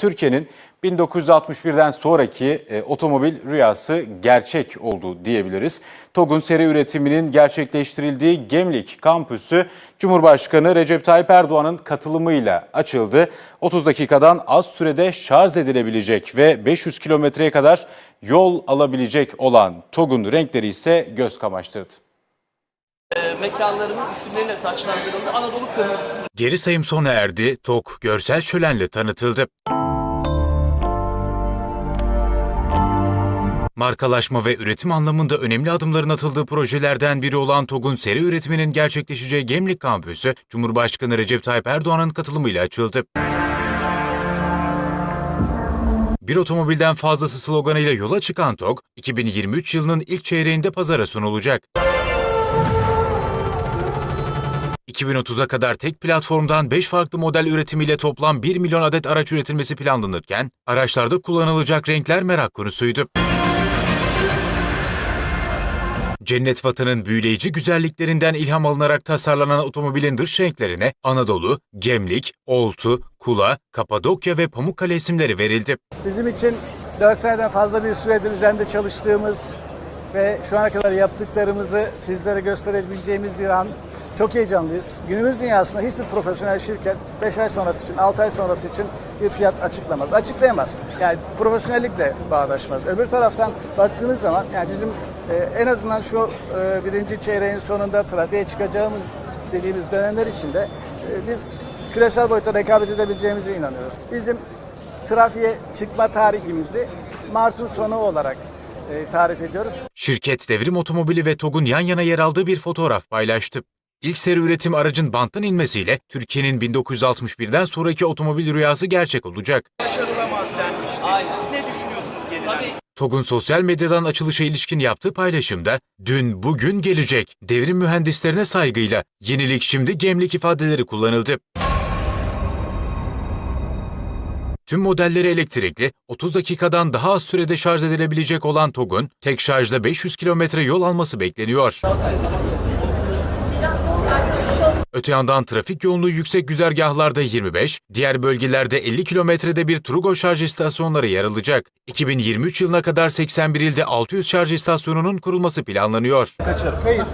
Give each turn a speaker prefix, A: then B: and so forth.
A: Türkiye'nin 1961'den sonraki e, otomobil rüyası gerçek oldu diyebiliriz. TOG'un seri üretiminin gerçekleştirildiği Gemlik kampüsü Cumhurbaşkanı Recep Tayyip Erdoğan'ın katılımıyla açıldı. 30 dakikadan az sürede şarj edilebilecek ve 500 kilometreye kadar yol alabilecek olan TOG'un renkleri ise göz kamaştırdı.
B: e, mekanlarının isimleriyle taçlandırıldı. Anadolu Kırmızısı
C: Geri sayım sona erdi, TOK görsel şölenle tanıtıldı. Markalaşma ve üretim anlamında önemli adımların atıldığı projelerden biri olan TOG'un seri üretiminin gerçekleşeceği Gemlik kampüsü, Cumhurbaşkanı Recep Tayyip Erdoğan'ın katılımıyla açıldı. Bir otomobilden fazlası sloganıyla yola çıkan TOG, 2023 yılının ilk çeyreğinde pazara sunulacak. 2030'a kadar tek platformdan 5 farklı model üretimiyle toplam 1 milyon adet araç üretilmesi planlanırken, araçlarda kullanılacak renkler merak konusuydu. Cennet Vatan'ın büyüleyici güzelliklerinden ilham alınarak tasarlanan otomobilin dış renklerine Anadolu, Gemlik, Oltu, Kula, Kapadokya ve Pamukkale isimleri verildi.
D: Bizim için 4 seneden fazla bir süredir üzerinde çalıştığımız ve şu ana kadar yaptıklarımızı sizlere gösterebileceğimiz bir an. Çok heyecanlıyız. Günümüz dünyasında hiçbir profesyonel şirket 5 ay sonrası için, 6 ay sonrası için bir fiyat açıklamaz. Açıklayamaz. Yani profesyonellikle bağdaşmaz. Öbür taraftan baktığınız zaman yani bizim e, en azından şu e, birinci çeyreğin sonunda trafiğe çıkacağımız dediğimiz dönemler içinde e, biz küresel boyutta rekabet edebileceğimize inanıyoruz. Bizim trafiğe çıkma tarihimizi Mart'ın sonu olarak e, tarif ediyoruz.
C: Şirket Devrim Otomobili ve TOG'un yan yana yer aldığı bir fotoğraf paylaştı. İlk seri üretim aracın banttan inmesiyle Türkiye'nin 1961'den sonraki otomobil rüyası gerçek olacak.
E: başarılamaz denmişti.
B: Aynen.
E: Siz ne düşünüyorsunuz?
B: Tabii
C: TOG'un sosyal medyadan açılışa ilişkin yaptığı paylaşımda dün bugün gelecek devrim mühendislerine saygıyla yenilik şimdi gemlik ifadeleri kullanıldı. Tüm modelleri elektrikli, 30 dakikadan daha az sürede şarj edilebilecek olan TOG'un tek şarjda 500 kilometre yol alması bekleniyor. Öte yandan trafik yoğunluğu yüksek güzergahlarda 25, diğer bölgelerde 50 kilometrede bir Trugo şarj istasyonları yer alacak. 2023 yılına kadar 81 ilde 600 şarj istasyonunun kurulması planlanıyor.
D: Kayıt.